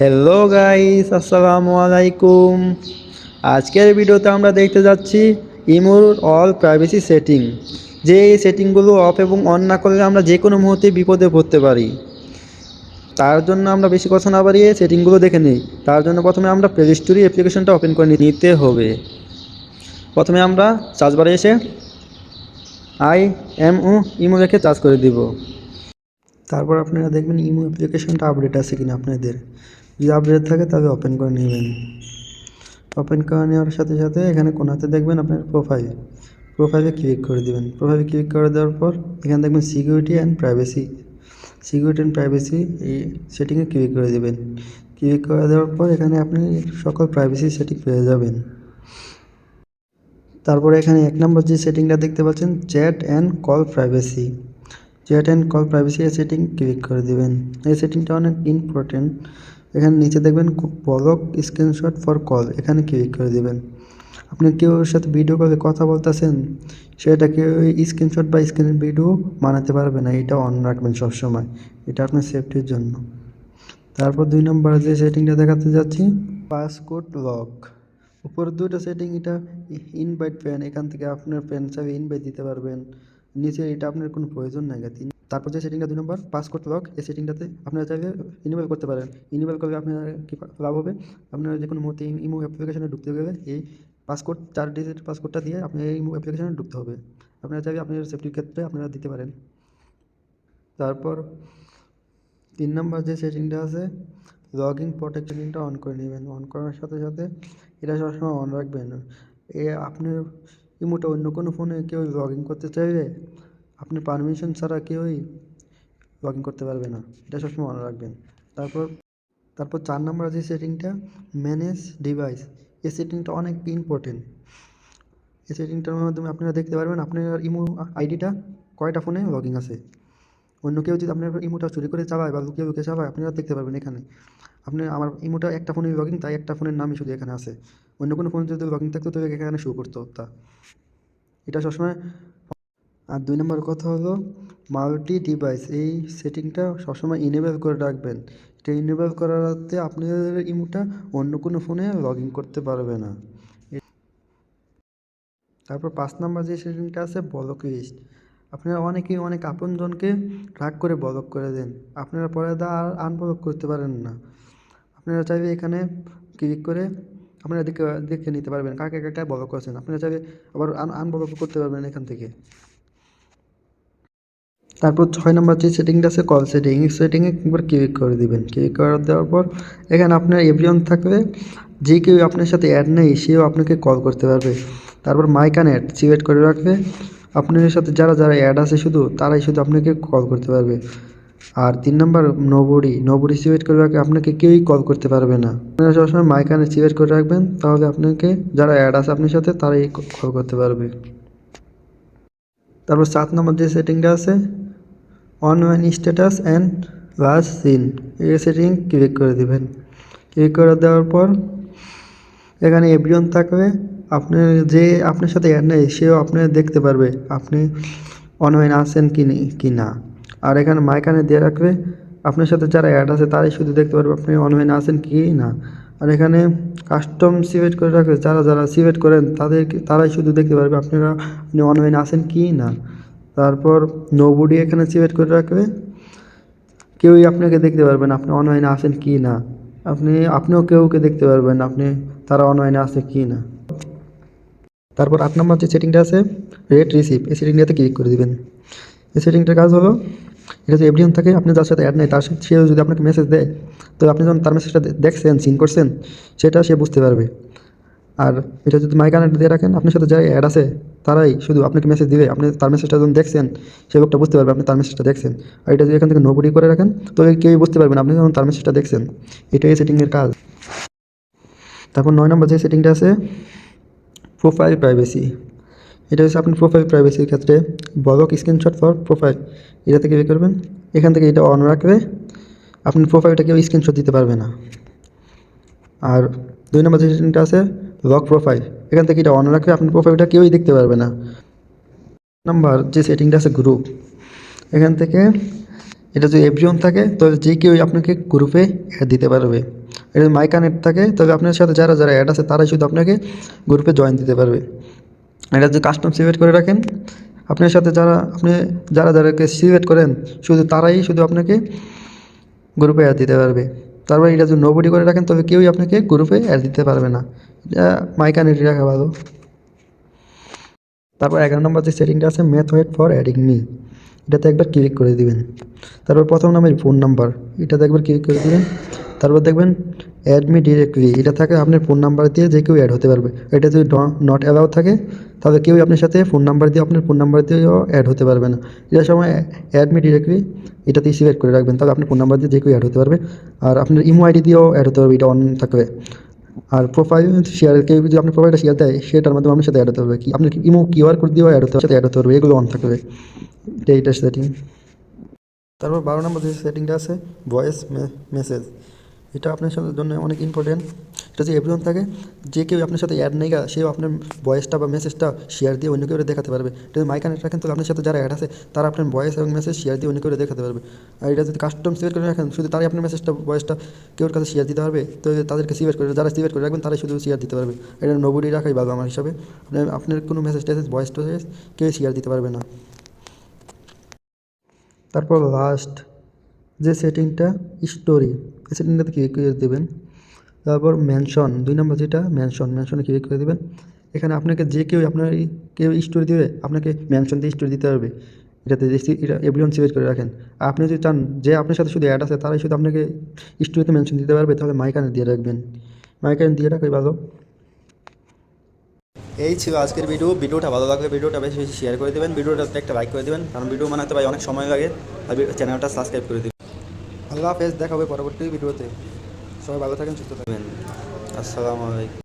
Hello guys আসসালামু আলাইকুম আজকের ভিডিওতে আমরা দেখতে যাচ্ছি ইমোর অল প্রাইভেসি সেটিং যে এই সেটিংগুলো অফ এবং অন না করলে আমরা যে কোনো মুহূর্তে বিপদে পড়তে পারি। তার জন্য আমরা বেশি কথা না বাড়িয়ে সেটিংগুলো দেখে নিই। তার জন্য প্রথমে আমরা প্লে স্টোরি অ্যাপ্লিকেশনটা ওপেন করে নিতে হবে। প্রথমে আমরা চার্জ বারে এসে আই এম ও ইমো রেখে চার্জ করে দিব। তারপর আপনারা দেখবেন ইমো অ্যাপ্লিকেশনটা আপডেট আছে কিনা আপনাদের। যদি আপডেট থাকে তাহলে ওপেন করে নেবেন। ওপেন করে নেওয়ার সাথে সাথে এখানে কোনাতে দেখবেন আপনার প্রোফাইল প্রোফাইলে ক্লিক করে দেবেন। প্রোফাইলে ক্লিক করে দেওয়ার পর এখানে দেখবেন security and privacy security and privacy এই সেটিংয়ে ক্লিক করে দেবেন। ক্লিক করে দেওয়ার পর এখানে আপনি সকল প্রাইভেসি সেটিং পেয়ে যাবেন। তারপরে এখানে এক নম্বর যে সেটিংটা দেখতে পাচ্ছেন chat and call privacy chat and call privacy setting click করে দেবেন। এই সেটিংটা অনেক ইম্পর্টেন্ট এখানে নিচে দেখবেন ব্লক স্ক্রিনশট ফর কল এখানে ক্লিক করে দেবেন। আপনি কেউ সাথে ভিডিও কলে কথা বলতেছেন সেটা কেউ স্ক্রিনশট বা স্ক্রিন ভিডিও বানাতে পারবে না। এটা অন রাখবেন সবসময়। এটা আপনার সেফটির জন্য। তারপর দুই নম্বরে যে সেটিংটা দেখাতে যাচ্ছি পাসকোড লক উপর দুটো সেটিং এটা ইনভাইট ফ্যান এখান থেকে আপনার ফ্যান হিসাবে ইনভাইট দিতে পারবেন। নিচে এটা আপনার কোনো প্রয়োজন নাই তিন তারপর যে সেটিংটা দুই নম্বর পাসকোড লক এই সেটিংটাতে আপনারা চাইলে ইনেবল করতে পারেন। ইনেবল করলে আপনার কী লাভ হবে? আপনারা যে কোনো মুহূর্তে ইমো অ্যাপ্লিকেশনে ঢুকতে গেলে এই পাসকোড চার ডিজিট পাসকোডটা দিয়ে আপনি এই ইমো অ্যাপ্লিকেশনে ঢুকতে হবে। আপনারা চাইলে আপনার সেফটির ক্ষেত্রে আপনারা দিতে পারেন। তারপর তিন নম্বর যে সেটিংটা আছে লগ প্রোটেকশনটা অন করে নেবেন। অন করার সাথে সাথে এটা সবসময় অন রাখবেন। এ আপনার ইমোটা অন্য কোনো ফোনে কেউ লগ করতে চাইলে আপনি পারমিশন ছাড়া কেউই লগ ইন করতে পারবে না। এটা সবসময় মনে রাখবেন। তারপর তারপর চার নম্বর আছে সেটিংটা, ম্যানেজ ডিভাইস। এই সেটিংটা অনেক ইম্পর্টেন্ট এই সেটিংটার মাধ্যমে আপনারা দেখতে পারবেন আপনার ইমো আইডিটা কয়টা ফোনে লগ আছে। অন্য কেউ যদি আপনার ইমোটা চুরি করে চালায় বা লুকিয়ে লুকিয়ে চালায় আপনারা দেখতে পারবেন এখানে। আপনি, আমার ইমোটা একটা ফোনে লগ তাই একটা ফোনের নামই শুধু এখানে আছে। অন্য কোনো ফোনে যদি লগ থাকতো তবে এখানে শো করতো তা। এটা সবসময় আর দুই নম্বর কথা হলো মাল্টি ডিভাইস এই সেটিংটা সবসময় ইনেবল করে রাখবেন। এটা ইনেবল করাতে আপনাদের ইমোটা অন্য কোনো ফোনে লগ ইন করতে পারবে না। তারপর পাঁচ নম্বর যে সেটিংটা আছে ব্লক লিস্ট আপনারা অনেকেই অনেক আপনজনকে রাগ করে ব্লক করে দেন। আপনারা পরে দা আর আনব্লক করতে পারেন না। আপনারা চাইলে এখানে ক্লিক করে আপনারা দেখে দেখে নিতে পারবেন কাকে কাকে ব্লক করেছেন। আপনারা চাইলে আবার আন আনব্লক করতে পারবেন এখান থেকে। তারপর ছয় নম্বর যে সেটিংটা আছে কল সেটিং সেটিংয়ে একবার ক্লিক করে দিবেন। ক্লিক করে দেওয়ার পর এখানে আপনার এভরিওয়ান থাকবে যে কেউ আপনার সাথে অ্যাড নেই, সেও আপনাকে কল করতে পারবে। তারপর মাইক অ্যান্ড অ্যাড সিলেক্ট করে রাখবে। আপনার সাথে যারা যারা অ্যাড আছে শুধু, তারাই শুধু আপনাকে কল করতে পারবে। আর তিন নম্বর নোবডি নোবডি সিলেক্ট করে রাখলে আপনাকে কেউই কল করতে পারবে না। আপনারা সবসময় মাইকানে সিলেক্ট করে রাখবেন, তাহলে আপনাকে যারা অ্যাড আছে আপনার সাথে, তারাই কল করতে পারবে। তারপর সাত নম্বর যে সেটিংটা আছে online status and last seen এই সেটিং ক্লিক করে দিবেন। ক্লিক করে দেওয়ার পর, এখানে এভরিওন থাকবে। আপনি যে আপনার সাথে অ্যাড নেই, সেও আপনি দেখতে পারবে আপনি অনলাইন আছেন কি কি না। আর এখানে মাইকানে দিয়ে রাখবে। আপনার সাথে যারা অ্যাড আছে, তারাই শুধু দেখতে পারবে আপনি অনলাইন আছেন কি না। আর এখানে কাস্টম সিলেক্ট করে রাখবে, যারা যারা সিলেক্ট করেন তাদের তারাই শুধু দেখতে পারবে আপনারা আপনি অনলাইন আছেন কি না। তারপর নোবডি এখানে সিলেক্ট করে রাখবে। কেউই আপনাকে দেখতে পারবেন আপনি অনলাইনে আছেন কি না। আপনি, আপনিও কেউকে দেখতে পারবেন আপনি, তারা অনলাইনে আছে কি না। তারপর আট নম্বর যে সেটিংটা আছে রেট রিসিভ এই সেটিংটাতে ক্লিক করে দিবেন। এই সেটিংটার কাজ হলো, এটা যদি এভরিওন থাকে, আপনি যার সাথে অ্যাড নেই, তার সাথে সেও যদি আপনাকে মেসেজ দেয়, তো আপনি যখন তার মেসেজটা দেখছেন সিন করছেন, সেটা সে বুঝতে পারবে। আর এটা যদি মাই কানেক্ট দিয়ে রাখেন, আপনার সাথে যারা অ্যাড আছে, তারাই শুধু আপনাকে মেসেজ দিবে। আপনি তার মেসেজটা যখন দেখছেন, সে লোকটা বুঝতে পারবে আপনি তার মেসেজটা দেখছেন। আর এটা যদি এখান থেকে নোবডি করে রাখেন, তো কেউই বুঝতে পারবেন আপনি যখন তার মেসেজটা দেখছেন, এটাই সেটিংয়ের কাজ। তারপর নয় নম্বর যে সেটিংটা আছে প্রোফাইল প্রাইভেসি এটা হচ্ছে আপনি প্রোফাইল প্রাইভেসির ক্ষেত্রে ব্লক স্ক্রিনশট ফর প্রোফাইল এটা থেকে বের করবেন। এখান থেকে এটা অন রাখবে আপনি প্রোফাইলটা কেউ স্ক্রিনশট দিতে পারবে না। আর দুই নম্বর যে সেটিংটা আছে লক প্রোফাইল এখান থেকে এটা অন রাখবে আপনার প্রোফাইলটা কেউই দেখতে পারবে না। নাম্বার যে সেটিংটা আছে গ্রুপ এখান থেকে এটা যদি এভরিওন থাকে, তাহলে যে কেউ আপনাকে গ্রুপে দিতে পারবে। এটা যদি মাই কানেক্ট থাকে তবে আপনার সাথে যারা যারা অ্যাড আছে, তারাই শুধু আপনাকে গ্রুপে জয়েন দিতে পারবে। এটা যদি কাস্টম সিলেক্ট করে রাখেন, আপনার সাথে যারা, আপনি যারা যারাকে সিলেক্ট করেন, শুধু তারাই শুধু আপনাকে গ্রুপে অ্যাড দিতে পারবে। তারপরে এটা যদি নোবডি করে রাখেন, তবে কেউই আপনাকে গ্রুপে অ্যাড দিতে পারবে না। এটা মাই কানেক্ট রাখা ভালো। তারপর এগারো নম্বর যে সেটিংটা আছে math method for adding me এটাতে একবার ক্লিক করে দিবেন। তারপর প্রথম নামের ফোন নাম্বার এটাতে একবার ক্লিক করে দিবেন। তারপর দেখবেন অ্যাড মি ডিরেক্টলি এটা থাকে আপনার ফোন নাম্বার দিয়ে যে কেউ অ্যাড হতে পারবে। এটা যদি নট অ্যালাউ থাকে, তাহলে কেউই আপনার সাথে ফোন নাম্বার দিয়ে, আপনার ফোন নাম্বার দিয়েও অ্যাড হতে পারবে না। এটার সময় অ্যাড মি ডিরেক্টলি এটাতে সিলেক্ট করে রাখবেন, তাহলে আপনার ফোন নাম্বার দিয়ে যে কেউ অ্যাড হতে পারবে। আর আপনার ইমো আইডি দিয়েও অ্যাড হতে পারবে, এটা অন থাকবে। আর প্রোফাইল শেয়ার কেউ যদি আপনার প্রোফাইলটা শেয়ার দেয়, সেটার মাধ্যমে আপনার সাথে অ্যাড হতে হবে কি আপনার ইমো কিউআর কোড দিয়েও অ্যাড হতে সাথে অ্যাড হতে পারবে, এগুলো অন থাকবে। এটা এইটা সেটিং তারপর বারো নম্বর যে সেটিংটা আছে ভয়েস মেসেজ এটা আপনার সাথে জন্য অনেক ইম্পর্টেন্ট এটা যদি এভরিওন থাকে, যে কেউ আপনার সাথে অ্যাড নেই সেও আপনার ভয়েসটা বা মেসেজটা শেয়ার দিয়ে অন্য কেউ দেখাতে পারবে। যদি মাই রাখেন, তাহলে আপনার সাথে যারা অ্যাড আছে, তারা আপনার ভয়েস এবং মেসেজ শেয়ার দিয়ে অন্য কেউ দেখাতে পারবে। আর এটা যদি কাস্টম সিলেক্ট করে রাখেন, শুধু তারাই আপনার মেসেজটা ভয়েসটা কেউর কাছে শেয়ার দিতে পারবে, তো তাদেরকে সিলেক্ট করে, যারা সিলেক্ট করে রাখবেন, তারাই শুধু শেয়ার দিতে পারবে। এটা নবডি রাখাই ভালো আমার হিসাবে। আপনার আপনার কোনো মেসেজ টেসেজ ভয়েস টেসেজ কেউ শেয়ার দিতে পারবে না। তারপর লাস্ট যে সেটিংটা স্টোরি এই সেটিংটাতে ক্লিক করে দেবেন। তারপর মেনশন দুই নম্বর যেটা মেনশন মেনশনে ক্লিক করে দেবেন। এখানে আপনাকে যে কেউ আপনার কেউ স্টোরি দেবে, আপনাকে মেনশন দিয়ে স্টোরি দিতে হবে। এটাতে এটা এভরিওয়ান সিলেক্ট করে রাখেন। আপনি যদি চান, যে আপনার সাথে শুধু অ্যাড আছে, তারাই শুধু আপনাকে স্টোরিতে মেনশন দিতে পারবে, তাহলে মাইকানে দিয়ে রাখবেন। মাইকানে দিয়ে রাখাই ভালো। এই ছিল আজকের ভিডিও ভিডিওটা ভালো লাগলে ভিডিওটা বেশি বেশি শেয়ার করে দেবেন। ভিডিওটাতে একটা লাইক করে দেবেন। কারণ ভিডিও বানাতে ভাই অনেক সময় লাগে। আর চ্যানেলটা সাবস্ক্রাইব করে দেবেন। আল্লাহ হাফেজ দেখা হবে পরবর্তী ভিডিওতে। সবাই ভালো থাকেন সুস্থ থাকবেন আসসালামু আলাইকুম।